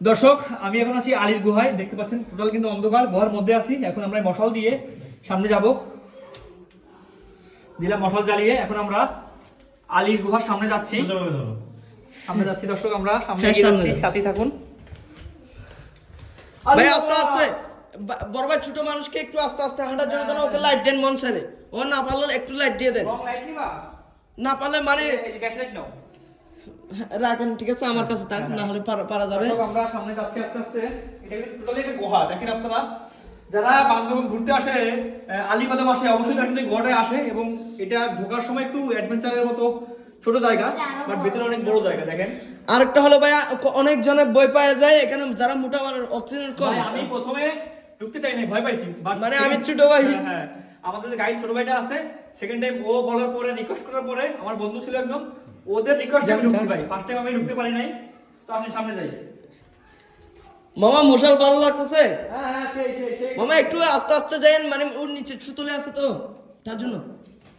দর্শক আমি এখন আছি আলীর গুহায়। দেখতে পাচ্ছেন টোটাল কিন্তু অন্ধকার গুহার মধ্যে আছি। এখন আমরা মশাল দিয়ে সামনে যাব। দিলাম মশাল জ্বালিয়ে এখন আমরা আলীর গুহার সামনে যাচ্ছি। সামনে যাচ্ছি দর্শক আমরা সামনে হ্যাঁ, যাচ্ছি। সাথে থাকুন। ভাই আস্তে আস্তে। বড় ভাই ছোট মানুষকে একটু আস্তে আস্তে হাঁটার জন্য দেন ওকে লাইট দেন মন সারে ও না পারলে একটু লাইট দিয়ে দেন। লাইট নিবা? না পারলে মানে এই গ্যাস লাইট নাও। রাখেন ঠিক আছে? আমার কাছে থাক না হলে পারা যাবে। আমরা সামনে যাচ্ছি আস্তে আস্তে। এটা কিন্তু টোটালি একটা গুহা দেখেন আপনারা। যারা বান্দরবন ঘুরতে আসে আসে অবশ্যই তারা কিন্তু গুহাটায় আসে এবং এটা ঢোকার সময় একটু অ্যাডভেঞ্চারের মতো ছোট জায়গা বাট ভেতরে অনেক বড় জায়গা দেখেন। আরেকটা হলো ভাই অনেক জনের বই পাওয়া যায় এখানে যারা মোটা অক্সিজেন কম। আমি প্রথমে ঢুকতে চাই নাই ভয় পাইছি মানে আমি ছোট ভাই। হ্যাঁ, হ্যাঁ। আমাদের যে গাইড ছোট ভাইটা আছে সেকেন্ড টাইম ও বলার পরে রিকোয়েস্ট করার পরে আমার বন্ধু ছিল একদম ওদের রিকোয়েস্ট আমি ঢুকছি ভাই ফার্স্ট টাইম আমি ঢুকতে পারি নাই তো আসেন সামনে যাই। মামা মশাল ভালো লাগতেছে? হ্যাঁ হ্যাঁ সেই সেই সেই। মামা একটু আস্তে আস্তে যাইন মানে ওর নিচে সুতলে আছে তো। তার জন্য।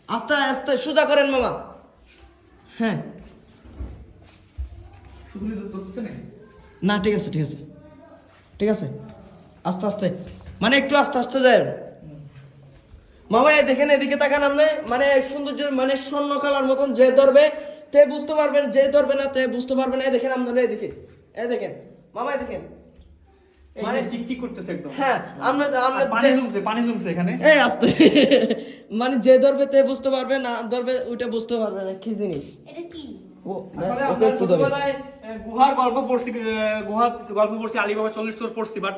আস্তে আস্তে সোজা করেন মামা। হ্যাঁ। না ঠিক আছে ঠিক আছে। ঠিক আছে। আস্তে আস্তে। মানে একটু আস্তে আস্তে যায় মামা দেখেন এদিকে তাকান আপনি। মানে সৌন্দর্য মানে স্বর্ণ কালার মতন যে ধরবে তে বুঝতে পারবেন যে ধরবে না তে বুঝতে পারবেন এই দেখেন আপনারা এদিকে এই দেখেন মামা দেখেন। মানে- যে চিকচিক করতেছে একদম। হ্যাঁ আমরা আমরা পানি জমছে পানি জমছে এখানে। এই আস্তে। মানে যে ধরবে তে বুঝতে পারবে না ধরবে ওইটা বুঝতে পারবে না কি জিনিস? এটা কি? ও আসলে আমরা ছোটবেলায় গুহার গল্প পড়ছি গুহার গল্প পড়ছি আলিবাবা চল্লিশ তোর পড়ছি বাট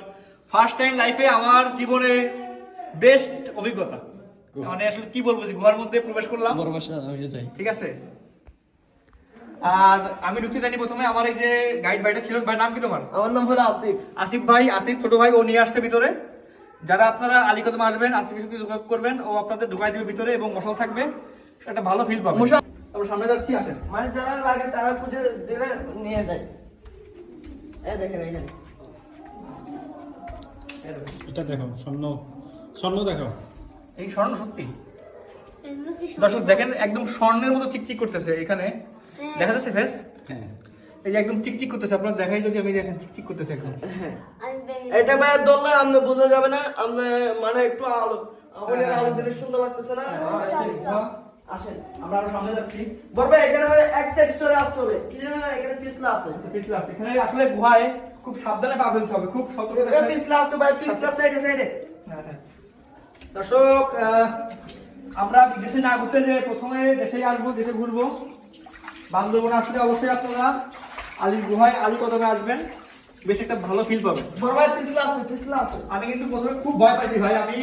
ফার্স্ট টাইম লাইফে আমার জীবনে বেস্ট অভিজ্ঞতা। মানে আসলে কি বলব যে গুহার মধ্যে প্রবেশ করলাম। আমি ঠিক আছে? আর আমি ঢুকতে জানি প্রথমে আমার এই যে গাইড ভাইটা ছিল ভাই নাম কি তোমার? আমার নাম হলো আসিফ। আসিফ ভাই আসিফ ছোট ভাই ও নিয়ে আসছে ভিতরে। যারা আপনারা আলিকদম আসবেন আসিফের সাথে যোগাযোগ করবেন ও আপনাদের ঢুকাই দিবে ভিতরে এবং মশাল থাকবে। একটা ভালো ফিল পাবেন মশাল- তারপর সামনে যাচ্ছি আসেন। মানে যারা লাগে তারা খুঁজে দিলে নিয়ে যায়। এই দেখেন এখানে। এটা দেখো স্বর্ণ স্বর্ণ দেখো এই স্বর্ণ সত্যি। দর্শক দেখেন একদম স্বর্ণের মতো চিকচিক করতেছে এখানে। দেখা যাচ্ছে ফেস? হ্যাঁ। এই যে একদম চিকচিক করতেছে আপনারা দেখাই যদি আমি দেখেন চিকচিক করতেছে একদম। এটা ভাই ধরলে আপনি বোঝা যাবে না আপনি মানে একটু আলো আপনার আলো দিলে সুন্দর লাগতেছে না? আসেন আমরা আরও সামনে যাচ্ছি। বলবে এখানে মানে এক সাইড চলে আসতে হবে। কি জানো না এখানে পিছলা আছে। পিছলে আছে। এখানে আসলে গুহায় খুব সাবধানে পা ফেলতে হবে খুব সাথে- পিছলা আছে ভাই পিছলা সাইডে সাইডে হ্যাঁ, হ্যাঁ। দর্শক আহ, আমরা বিদেশে না ঘুরতে যে প্রথমে দেশে আসব দেশে ঘুরবো। বান্দরবনে আসলে অবশ্যই আপনারা আলীর গুহায় আলু কদমে আসবেন। বেশ একটা ভালো ফিল পাবেন। বড় ভাই পিছলা আছে পিছলা আছে। আমি কিন্তু প্রথমে খুব ভয় পাইছি ভাই। আমি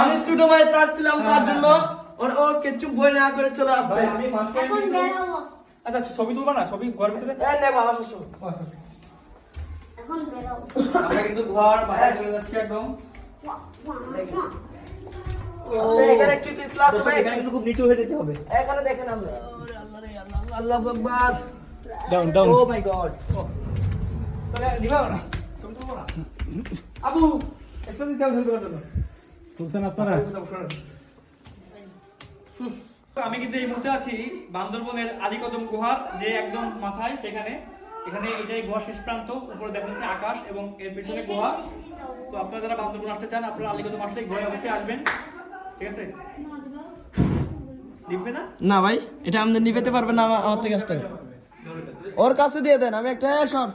আমি ছোট ভাই তার ছিলাম তার হ্যাঁ, জন্য? ওর ও কিছু বই না করে চলে আসছে। আমি ফার্স্ট টাইম এখন বের হব। আচ্ছা আচ্ছা, ছবি তুলবা না? ছবি ঘর ভিতরে? এই নে বাবা শ্বশুর ও, আচ্ছা, আচ্ছা। এখন বের হব। আমরা কিন্তু ঘর বাইরে চলে যাচ্ছি একদম। এখানে কি পিছলা আছে ভাই। এখানে কিন্তু খুব নিচু হয়ে যেতে হবে। এখানে দেখেন আপনি আল্লাহ আকবার down down oh my God তাহলে না না আবু একটা দিতে হবে ছবি জন্য তুলছেন আপনারা? তো আমি কিন্তু এই মুহূর্তে আছি বান্দরবনের আলীকদম গুহার যে একদম মাথায় সেখানে। এখানে এটাই গুহার শেষ প্রান্ত উপরে দেখা যাচ্ছে আকাশ এবং এর পেছনে গুহা। তো আপনারা যারা বান্দরবন আসতে চান আপনারা আলীকদম আসলে গুহায় অবশ্যই আসবেন। ঠিক আছে? না? ভাই, এটা আমাদের নিবেতে পারবে না আমার থেকে আসতে। ওর কাছে দিয়ে দেন, আমি একটা সর।